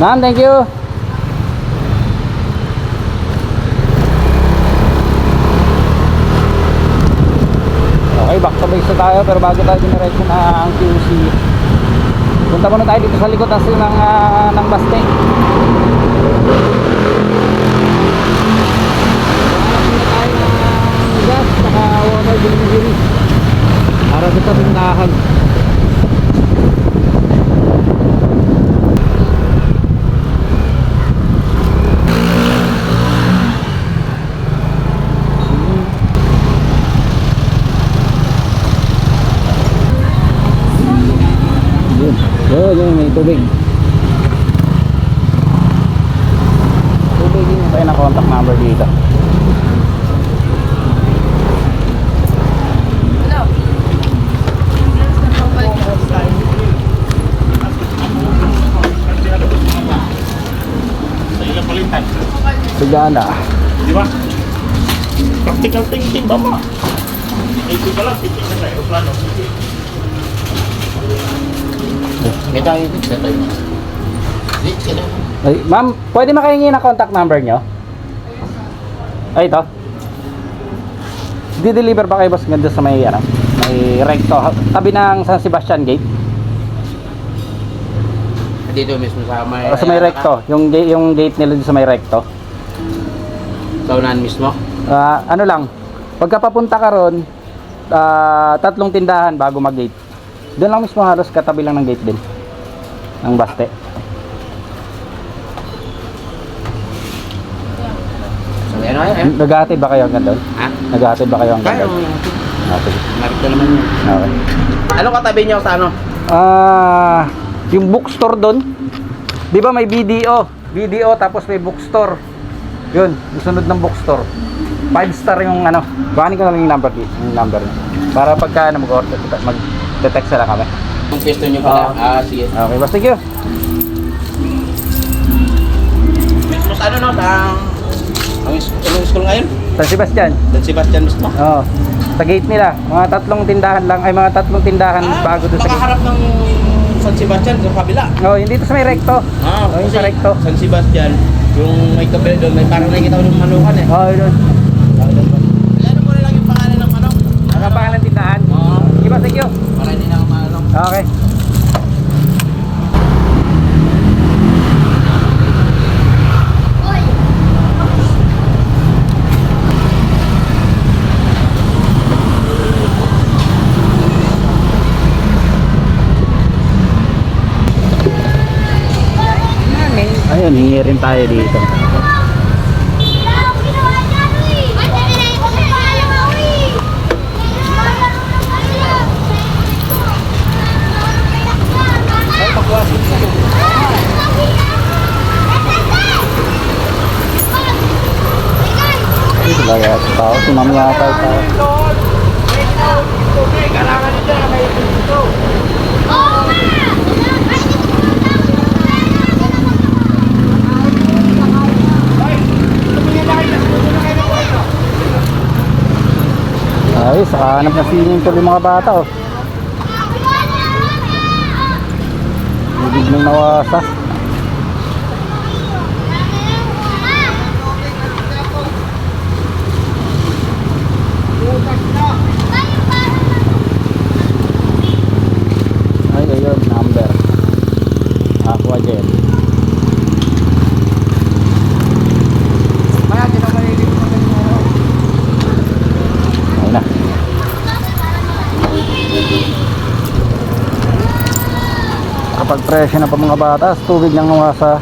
Ma'am, thank you. Okay, back to base tayo pero bago tayo diniretso na ang QC. Punta muna tayo dito sa likod kasi ng, ah, ng water delivery para sa tarindahan yun yun yun may tubig tubig yun tayo na contact number dito Sa ilang palitan. Sagana. Di ba? Practical thinking ba mo? Ito pa lang, titik na aeroplano. May tayo din sa tayo. Di, sila. Ay, ma'am, pwede makahingi ng contact number nyo? Ay, ito. Di-deliver ba kayo boss ganda sa may, ano, may recto, tabi ng San Sebastian Gate? Dito mismo sa may... O sa may recto, yung, yung gate nila sa may recto. Sa unahan mismo. Ah, ano lang, pagka papunta ka ron, ah, tatlong tindahan bago mag-gate. Doon lang mismo halos katabi lang ng gate din. Ng baste. Ano ay? Naghahatid ba kayo hanggang doon? Ha? Naghahatid ba kayo hanggang doon? Okay. narito naman yun. Okay. Ano katabi niyo sa ano? Ah, yung bookstore doon. 'Di ba may BDO? BDO tapos may bookstore. 'Yun, yung sunod ng bookstore. 5 star yung ano. Kuhanin ko na lang yung number yung number. Para pagka ano mag-order mag-detect sila kami. Yung pwesto niyo pala. Oo. Ah, sige. Okay, basta thank you. Mismo sa ano no? Ang is- anong school ngayon? San Sebastian. San Sebastian mismo. Oo. Sa gate nila, mga tatlong tindahan lang ay mga tatlong tindahan bago doon sa gate. Makaharap ng San Sebastian sa kabila. Oh, hindi dito sa may recto. Ah, Oh, yung sa recto. San Sebastian, yung may kabila doon, may parang nakikita ko ng manukan eh. Oh, yun. Ano mo na lang yung pangalan ng manok? Ang pangalan ng tindahan. Oo. Sige ba, thank you. Para hindi na ako. Okay. Ayun, hingi rin tayo dito. Ba yata tao? Sumami yata yung tao. Ay, saka hanap na pool yung mga bata oh. Bibig ng nawasa. Ay, ayun, number. Aqua Gel. Ayun na. Kapag presyo na pa mga bata, tubig ng nawasa.